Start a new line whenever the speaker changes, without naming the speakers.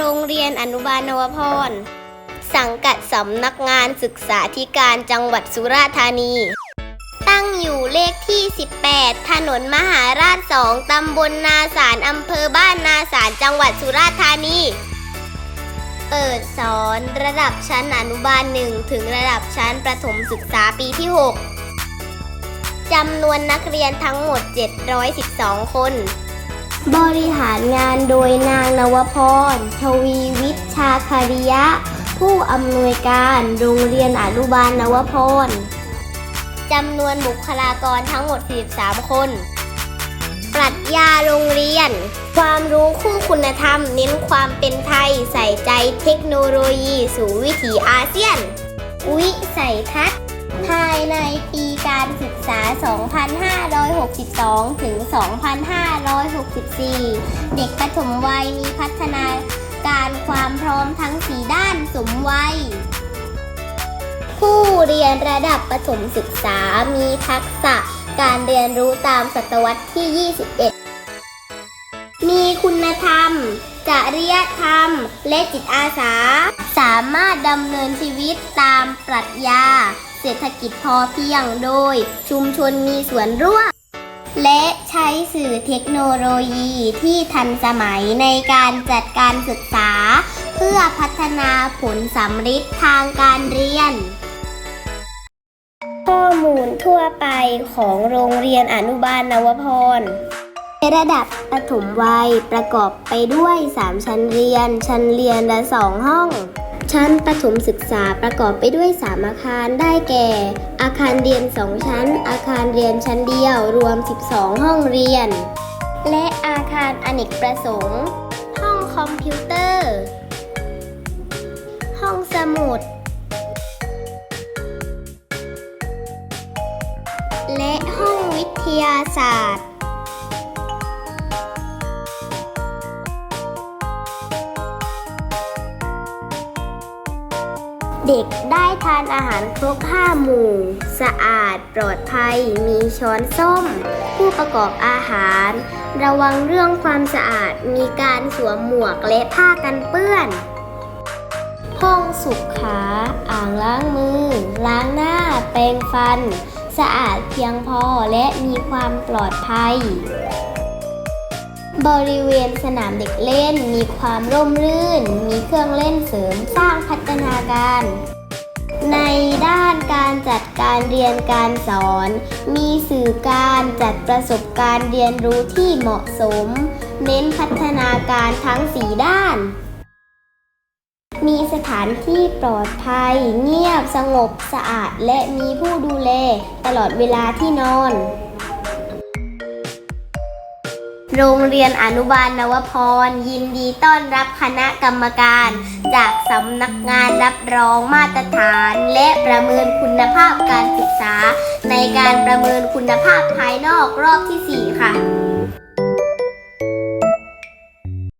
โรงเรียนอนุบาลนวพร สังกัดสำนักงานศึกษาธิการจังหวัดสุราษฎร์ธานี ตั้งอยู่เลขที่ 18 ถนนมหาราช2ตำบลนาสารอำเภอบ้านนาสารจังหวัดสุราษฎร์ธานี เปิดสอนระดับชั้นอนุบาล1ถึงระดับชั้นประถมศึกษาปีที่ 6จำนวนนักเรียนทั้งหมด 712 คน บริหารงานโดยนางนวพร ทวีวิชาคาริยะ ผู้อำนวยการโรงเรียนอนุบาลนวพรจำนวนบุคลากรทั้งหมด 43 คน ปรัชญาโรงเรียน ความรู้คู่คุณธรรม เน้นความเป็นไทย ใส่ใจเทคโนโลยี สู่วิถีอาเซียน วิสัยทัศน์ ภายในปีการศึกษา 2562 ถึง 2564 เด็กปฐมวัยมีพัฒนาการความพร้อมทั้ง4ด้านสมวัย ผู้เรียนระดับประถมศึกษามีทักษะการเรียนรู้ตามศตวรรษที่ 21 มีคุณธรรม จริยธรรม และจิตอาสา สามารถดำเนินชีวิตตามปรัชญา เศรษฐกิจพอเพียงโดย ชุมชนมีส่วนร่วม และใช้สื่อเทคโนโลยีที่ทันสมัยในการจัดการศึกษา เพื่อพัฒนาผลสำฤทธิ์ทางการเรียน ข้อมูลทั่วไปของโรงเรียนอนุบาลนวพรในระดับประถมวัยประกอบไปด้วย 3 ชั้นเรียน ชั้นเรียนละ 2 ห้อง ชั้นประถมศึกษาประกอบไปด้วย 3 อาคารได้แก่ อาคารเรียน 2 ชั้น อาคารเรียนชั้นเดียว รวม 12 ห้องเรียน และอาคารอเนกประสงค์ ห้องคอมพิวเตอร์ ห้องสมุด และห้องวิทยาศาสตร์ เด็กได้ทานอาหารครบห้าหมู่ สะอาดปลอดภัย มีช้อนส้ม ผู้ประกอบอาหาร ระวังเรื่องความสะอาดมีการสวมหมวกและผ้ากันเปื้อน ห้องสุขาอ่างล้างมือ ล้างหน้า แปรงฟัน สะอาดเพียงพอและมีความปลอดภัย บริเวณสนามเด็กเล่นมีความร่มรื่น มีเครื่องเล่นเสริมสร้าง การ ในด้านการจัดการเรียนการสอน มีสื่อการจัดประสบการณ์เรียนรู้ที่เหมาะสม เน้นพัฒนาการทั้ง4ด้าน มีสถานที่ปลอดภัย เงียบสงบสะอาด และมีผู้ดูแลตลอดเวลาที่นอน โรงเรียนอนุบาลนวพร ยินดีต้อนรับคณะกรรมการ จากสำนักงานรับรองมาตรฐาน และประเมินคุณภาพการศึกษา ในการประเมินคุณภาพภายนอกรอบที่ 4 ค่ะ